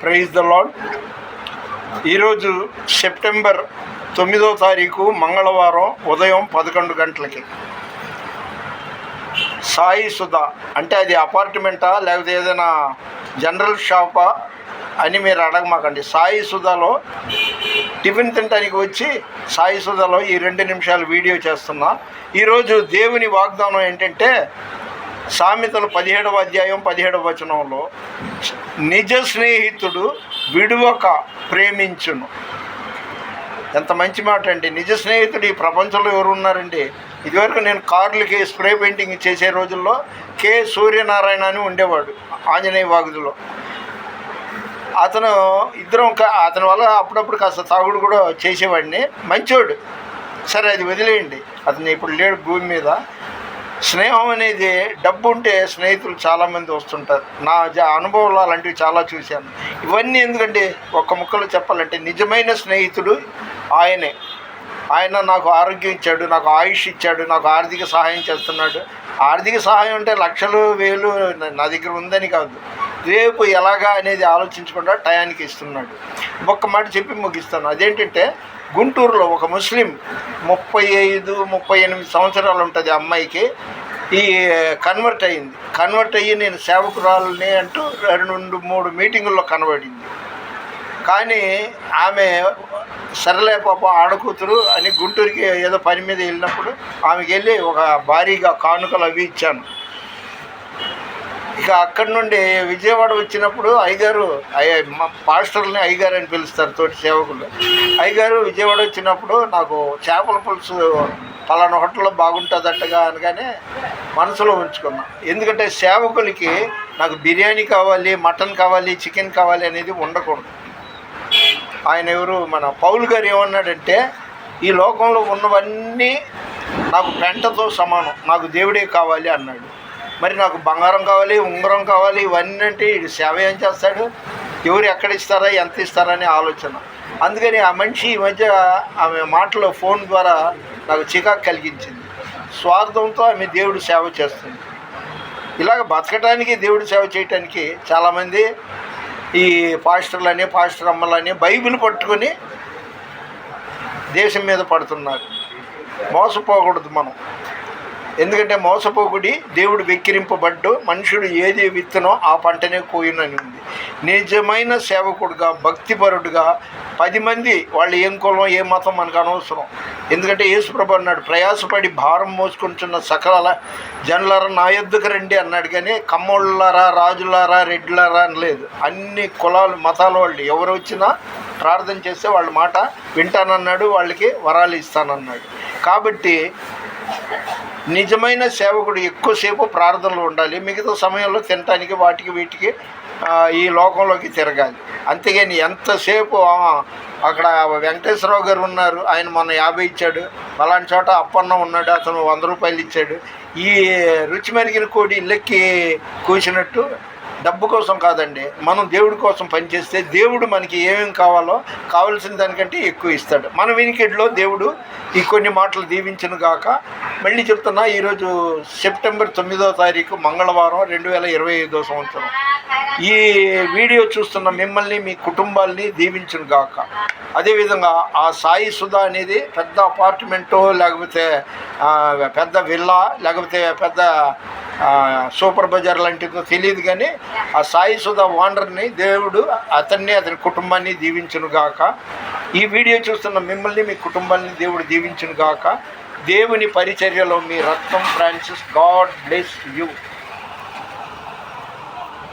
Praise the lord ఈరోజు September తొమ్మిదో తారీఖు మంగళవారం ఉదయం పదకొండు గంటలకి. సాయి సుధా అంటే అది అపార్ట్మెంటా లేకపోతే ఏదైనా జనరల్ షాపా అని మీరు అడగమాకండి. సాయి సుధాలో టిఫిన్ తినడానికి వచ్చి సాయి సుధాలో ఈ రెండు నిమిషాలు వీడియో చేస్తున్నా. ఈరోజు దేవుని వాగ్దానం ఏంటంటే సామెతలు పదిహేడవ అధ్యాయం పదిహేడవ వచనంలో నిజ స్నేహితుడు విడువక ప్రేమించును. ఎంత మంచి మాట అండి. నిజ స్నేహితుడు ఈ ప్రపంచంలో ఎవరు ఉన్నారండి ఇదివరకు నేను కార్లకి స్ప్రే పెయింటింగ్ చేసే రోజుల్లో కె. సూర్యనారాయణ అని ఉండేవాడు ఆంజనేయ వాగుదిలో. అతను ఇద్దరం అతని వల్ల అప్పుడప్పుడు కాస్త తాగుడు కూడా చేసేవాడిని. మంచోడు. సరే అది వదిలేయండి. అతను ఇప్పుడు లేడు భూమి మీద. స్నేహం అనేది డబ్బు ఉంటే స్నేహితులు చాలామంది వస్తుంటారు. నా జ అనుభవాలు అలాంటివి చాలా చూశాను. ఇవన్నీ ఎందుకంటే ఒక్క ముక్కలో చెప్పాలంటే నిజమైన స్నేహితుడు ఆయనే. ఆయన నాకు ఆరోగ్యం ఇచ్చాడు నాకు ఆయుష్ ఇచ్చాడు నాకు ఆర్థిక సహాయం చేస్తున్నాడు. ఆర్థిక సహాయం అంటే లక్షలు వేలు నా దగ్గర ఉందని కాదు. రేపు ఎలాగా అనేది ఆలోచించకుండా టయానికి ఇస్తున్నాడు. ఒక్క మాట చెప్పి ముగిస్తాను. అదేంటంటే గుంటూరులో ఒక ముస్లిం ముప్పై ఐదు ముప్పై ఎనిమిది సంవత్సరాలు ఉంటుంది ఆ అమ్మాయికి. ఈ కన్వర్ట్ అయ్యింది కన్వర్ట్ అయ్యి నేను సేవకురాలని అంటూ రెండు మూడు మీటింగుల్లో కనబడింది. కానీ ఆమె సరలే పాప ఆడకూతురు అని గుంటూరుకి ఏదో పని మీద వెళ్ళినప్పుడు ఆమెకి వెళ్ళి ఒక భారీగా కానుకలు అవి ఇచ్చాను. ఇక అక్కడి నుండి విజయవాడ వచ్చినప్పుడు అయ్యగారు మా పాస్టర్ని అయ్యగారు అని పిలుస్తారు తోటి సేవకులు. అయ్యగారు విజయవాడ వచ్చినప్పుడు నాకు చేపల పులుసు పలానా హోటల్లో బాగుంటుందట్టగా అనగానే మనసులో ఉంచుకున్నాం. ఎందుకంటే సేవకులకి నాకు బిర్యానీ కావాలి మటన్ కావాలి చికెన్ కావాలి అనేది ఉండకూడదు. ఆయన ఎవరు? మన పౌల్ గారు ఏమన్నాడంటే ఈ లోకంలో ఉన్నవన్నీ నాకు పెంటతో సమానం నాకు దేవుడే కావాలి అన్నాడు. మరి నాకు బంగారం కావాలి ఉంగరం కావాలి ఇవన్నీ అంటే సేవ ఏం చేస్తాడు? ఎవరు ఎక్కడ ఇస్తారా ఎంత ఇస్తారా అనే ఆలోచన. అందుకని ఆ మనిషి ఈ మధ్య ఆమె మాటలో ఫోన్ ద్వారా నాకు చికాకు కలిగించింది. స్వార్థంతో ఆమె దేవుడు సేవ చేస్తుంది. ఇలాగ బతకడానికి దేవుడు సేవ చేయటానికి చాలామంది ఈ పాస్టర్లని పాస్టర్ అమ్మలని బైబిల్ పట్టుకొని దేశం మీద పడుతున్నారు. మోసపోకూడదు మనం. ఎందుకంటే మోసపోకుడి దేవుడు వెక్కిరింపబడ్డు మనుషుడు ఏది విత్తనో ఆ పంటనే కోయునని ఉంది. నిజమైన సేవకుడుగా భక్తిపరుడుగా పది మంది వాళ్ళు ఏం కులం ఏ మతం మనకు అనవసరం. ఎందుకంటే యేసుప్రభు అన్నాడు ప్రయాసపడి భారం మోసుకుంటున్న సకల జనలరా నా యొద్దకు రండి అన్నాడు కానీ కమ్మోళ్ళారా రాజులారా రెడ్లారా అని లేదు. అన్ని కులాలు మతాల వాళ్ళు ఎవరు వచ్చినా ప్రార్థన చేస్తే వాళ్ళ మాట వింటానన్నాడు వాళ్ళకి వరాలు ఇస్తానన్నాడు. కాబట్టి నిజమైన సేవకుడు ఎక్కువసేపు ప్రార్థనలో ఉండాలి. మిగతా సమయంలో తినటానికి వాటికి వీటికి ఈ లోకంలోకి తిరగాలి. అంతేగాని ఎంతసేపు అక్కడ వెంకటేశ్వరరావు గారు ఉన్నారు. ఆయన మొన్న యాభై ఇచ్చాడు. అలాంటి చోట అప్పన్న ఉన్నాడు. అతను వంద రూపాయలు ఇచ్చాడు. ఈ రుచి మెరిగిన కోడి ఇళ్ళకి కూసినట్టు డబ్బు కోసం కాదండి మనం దేవుడి కోసం పనిచేస్తే దేవుడు మనకి ఏమేమి కావాలో కావలసిన దానికంటే ఎక్కువ ఇస్తాడు. మన వినికిడిలో దేవుడు ఈ కొన్ని మాటలు దీవించను గాక. మళ్ళీ చెప్తున్నా ఈరోజు సెప్టెంబర్ తొమ్మిదో తారీఖు మంగళవారం రెండు వేల ఇరవై ఐదో సంవత్సరం. ఈ వీడియో చూస్తున్న మిమ్మల్ని మీ కుటుంబాల్ని దీవించును గాక. అదేవిధంగా ఆ సాయి సుధా అనేది పెద్ద అపార్ట్మెంటు లేకపోతే పెద్ద విల్లా లేకపోతే పెద్ద సూపర్ బజార్ లాంటిదో తెలియదు కానీ ఆ సాయి సుధా ఓనర్ని దేవుడు అతన్ని అతని కుటుంబాన్ని దీవించును గాక. ఈ వీడియో చూస్తున్న మిమ్మల్ని మీ కుటుంబాన్ని దేవుడు దీవించును గాక. దేవుని పరిచర్యలో మీ Ratnam Francis God bless you.